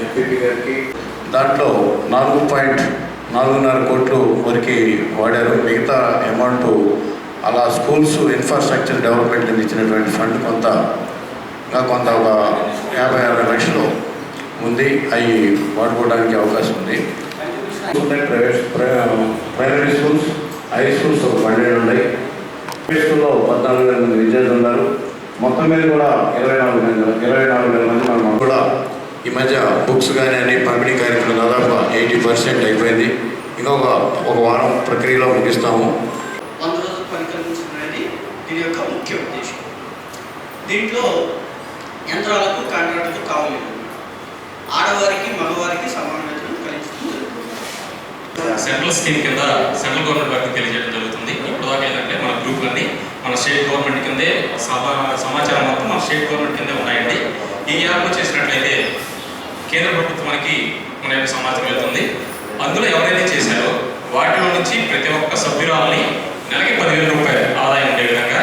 MPP గారికి. దాంట్లో నాలుగు పాయింట్ నాలుగున్నర కోట్లు వరకు వాడారు. మిగతా అమౌంట్ అలా స్కూల్స్ ఇన్ఫ్రాస్ట్రక్చర్ డెవలప్మెంట్ ఇచ్చినటువంటి ఫండ్ కొంత ఇంకా కొంత ఒక యాభై అరవై లక్షలు ఉంది. అవి వాడుకోవడానికి అవకాశం ఉంది. ప్రైవేట్ ప్రై- ప్రైమరీ స్కూల్స్ హై స్కూల్స్ ఒక పన్నెండు ఉన్నాయి. ప్రైవేట్ స్కూల్లో పద్నాలుగు వేల మంది విద్యార్థులు ఉన్నారు. మొత్తం మీద కూడా ఇరవై నాలుగు వేల ఇరవై నాలుగు వేల మంది మనం కూడా ఈ మధ్య బుక్స్ కానీ అన్ని పంపిణీ కార్యక్రమం దాదాపు ఎయిటీ పర్సెంట్ అయిపోయింది. ఇంకొక ఒక వారం ప్రక్రియలో ముగిస్తాము. వంద రోజులు అనేది దీని యొక్క ముఖ్య ఉద్దేశం. దీంట్లో యంత్రాలకు కాంట్రాక్టులకు కావాలి ఆడవారికి మగవారికి సమాన వేతనం కలిగించడం జరుగుతుంది సెంట్రల్ స్కీమ్ కింద సెంట్రల్ గవర్నమెంట్ వారికి తెలియజేయడం జరుగుతుంది. ఇప్పుడు దాకా ఏంటంటే మన గ్రూప్ అన్ని మన స్టేట్ గవర్నమెంట్ కిందే సమా సమాచారం మొత్తం మన స్టేట్ గవర్నమెంట్ కిందే ఉన్నాయండి. ఈ యాప్లో చేసినట్లయితే కేంద్ర ప్రభుత్వానికి మన యొక్క సమాచారం వెళ్తుంది. అందులో ఎవరైతే చేశారో వాటిలో నుంచి ప్రతి ఒక్క సభ్యురాలని నెలకి పదివేల రూపాయలు ఆదాయం ఉండే విధంగా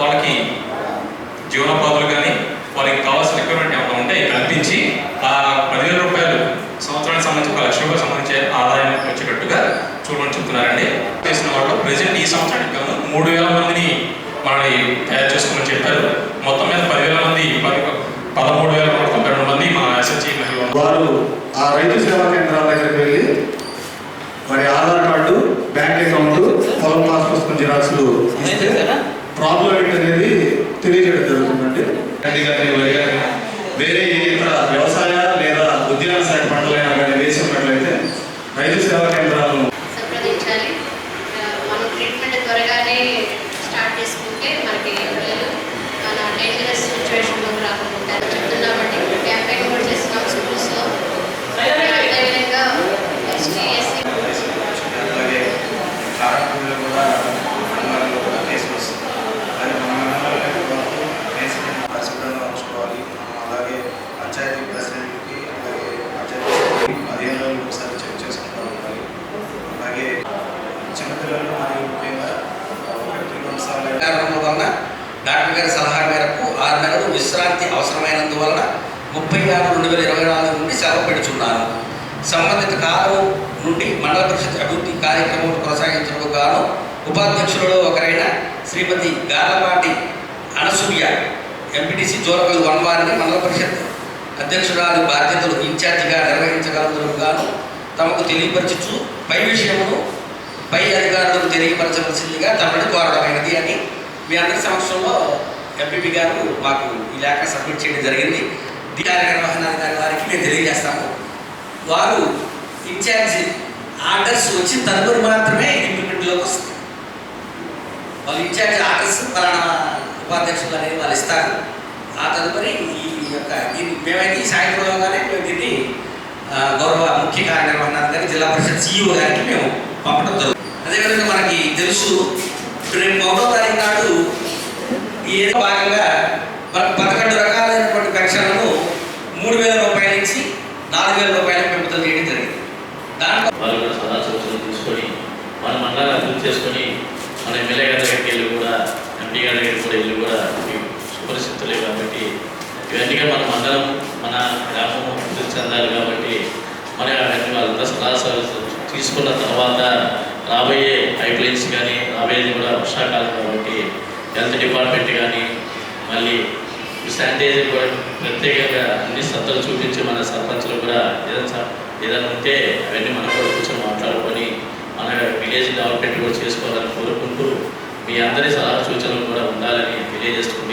వాళ్ళకి జీవనోపాధులు కానీ వాళ్ళకి కావాల్సిన రిక్వైర్మెంట్ ఏమైనా ఉంటే కల్పించి ఆ పదివేల రూపాయలు సంవత్సరానికి సంబంధించి ఒక లక్ష రూపాయలు సంబంధించి ఆదాయం వచ్చేటట్టుగా చూడమని చెప్తున్నారండి. చేసిన వాళ్ళు ప్రజెంట్ ఈ సంవత్సరానికి మూడు వేల మందిని మనల్ని తయారు చేసుకోమని చెప్పారు. మొత్తం మీద పదివేల మంది పది పదమూడు వేల నూట తొంభై రెండు మంది మా ఎస్ఎస్జి మహిళలు వారు ఆ రైతు సేవా కేంద్రాల దగ్గరికి వెళ్ళి మరి ఆధార్ కార్డు బ్యాంక్ అకౌంట్ పొలం పాస్ పుస్తకం జిరాక్స్లు ఇస్తే ప్రాబ్లం ఏంటనేది తెలియజేయడం జరుగుతుందండి. వరి కానీ వేరే ఏ ఇతర వ్యవసాయ లేదా ఉద్యాన శాఖ పంటలైనా కానీ వేసి ఉన్నట్లయితే రైతు సేవా కేంద్రాలను డాక్టర్ గారి సలహా మేరకు ఆరు నెలలు విశ్రాంతి అవసరమైనందువలన ముప్పై ఆరు రెండు వేల ఇరవై నాలుగు నుండి సెలవు పెడుచున్నాను. సంబంధిత కాలం నుండి మండల పరిషత్ అభివృద్ధి కార్యక్రమం కొనసాగించడం గాను ఉపాధ్యక్షులలో ఒకరైన శ్రీమతి గాలపాటి అనసూయ ఎంపీటీసీ జోరకల్ వన్ వారిని మండల పరిషత్ అధ్యక్షురాలు బాధ్యతలు ఇన్ఛార్జిగా నిర్వహించగలందుకు గాను తమకు తెలియపరచుచు పై విషయమును పై అధికారులకు తెలియపరచవలసిందిగా తమను కోరడమైనది అని మీ అందరి సమక్షంలో ఎంపీపీ గారు మాకు ఈ లేఖ సబ్మిట్ చేయడం జరిగింది. దీని కార్యనిర్వహణాధికారి వారికి మేము తెలియజేస్తాము వారు ఇన్ఛార్జ్ ఆర్డర్స్ వచ్చిన తదుపరి మాత్రమే ఇంప్లిమెంట్లోకి వస్తుంది వాళ్ళు ఇన్ఛార్జ్ ఆర్డర్స్ ఫలానా ఉపాధ్యక్షులు అనేది వాళ్ళు ఇస్తారు. ఆ తదుపరి ఈ యొక్క దీన్ని మేమైతే ఈ సాయంత్రంలోగానే మేము దీన్ని గౌరవ ముఖ్య కార్యనిర్వహణాధికారి జిల్లా పరిషత్ సిఇఓ గారికి మేము పంపడం జరుగుతుంది. అదేవిధంగా మనకి తెలుసు రేపు ఒకటో తారీఖు నాడు ఈ ఏదో భాగంగా మనకు పదకొండు రకాలైనటువంటి కక్షలను మూడు వేల రూపాయల నుంచి నాలుగు వేల రూపాయల పెంపుదల చేయడం జరిగింది. దాంట్లో వాళ్ళు కూడా సూచనలు తీసుకొని మన మండలాన్ని అభివృద్ధి చేసుకొని మన ఎమ్మెల్యే గారి దగ్గరికి వెళ్ళి కూడా ఎంపీ గారి దగ్గరికి కూడా వెళ్ళి కూడా ఈ సుపరిస్థితులే కాబట్టి ఇవన్నీ మన మండలం మన గ్రామం అభివృద్ధి చెందాలి కాబట్టి మన అవన్నీ వాళ్ళంతా సలహా తీసుకున్న తర్వాత రాబోయే పైప్ లైన్స్ కానీ రాబోయేది కూడా వర్షాకాలం కాబట్టి హెల్త్ డిపార్ట్మెంట్ కానీ మళ్ళీ శానిటైజర్ కూడా ప్రత్యేకంగా అన్ని సత్తలు చూపించి మన సర్పంచ్లు కూడా ఏదైనా స- ఏదైనా ఉంటే అవన్నీ మనం కూడా కూర్చొని మాట్లాడుకొని మన విలేజ్ డెవలప్మెంట్ కూడా చేసుకోవాలని కోరుకుంటూ మీ అందరి సలహా సూచనలు కూడా ఉండాలని తెలియజేసుకుంటూ